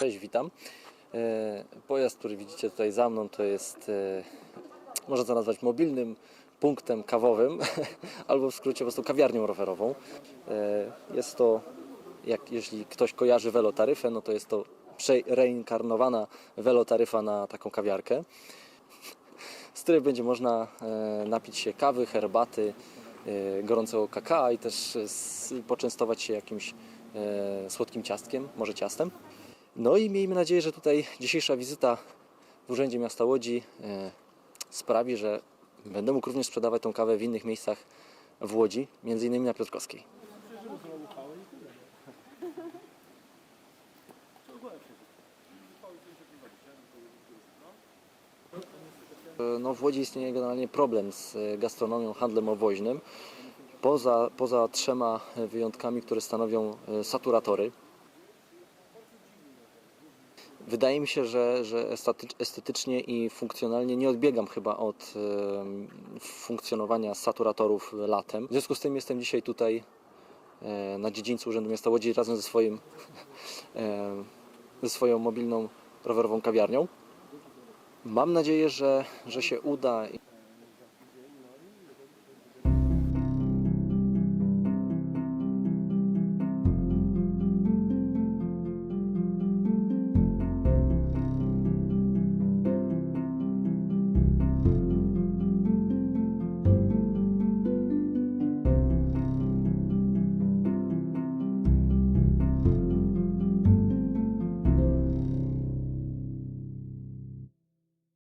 Cześć, witam. E, Pojazd, który widzicie tutaj za mną, to jest, e, można to nazwać mobilnym punktem kawowym, albo w skrócie po prostu kawiarnią rowerową. E, Jest to, jak, jeśli ktoś kojarzy welotaryfę, no to jest to reinkarnowana welotaryfa na taką kawiarkę, z której będzie można napić się kawy, herbaty, gorącego kakao i też poczęstować się jakimś słodkim ciastkiem, może ciastem. No i miejmy nadzieję, że tutaj dzisiejsza wizyta w Urzędzie Miasta Łodzi e, sprawi, że będę mógł również sprzedawać tą kawę w innych miejscach w Łodzi, między innymi na Piotrkowskiej. E, No, w Łodzi istnieje generalnie problem z e, gastronomią, handlem owoźnym. Poza, poza trzema wyjątkami, które stanowią saturatory, Wydaje mi się, że, że estetycz- estetycznie i funkcjonalnie nie odbiegam chyba od funkcjonowania saturatorów latem. W związku z tym jestem dzisiaj tutaj e, na dziedzińcu Urzędu Miasta Łodzi razem ze, swoim, em, ze swoją mobilną rowerową kawiarnią. Mam nadzieję, że, że się uda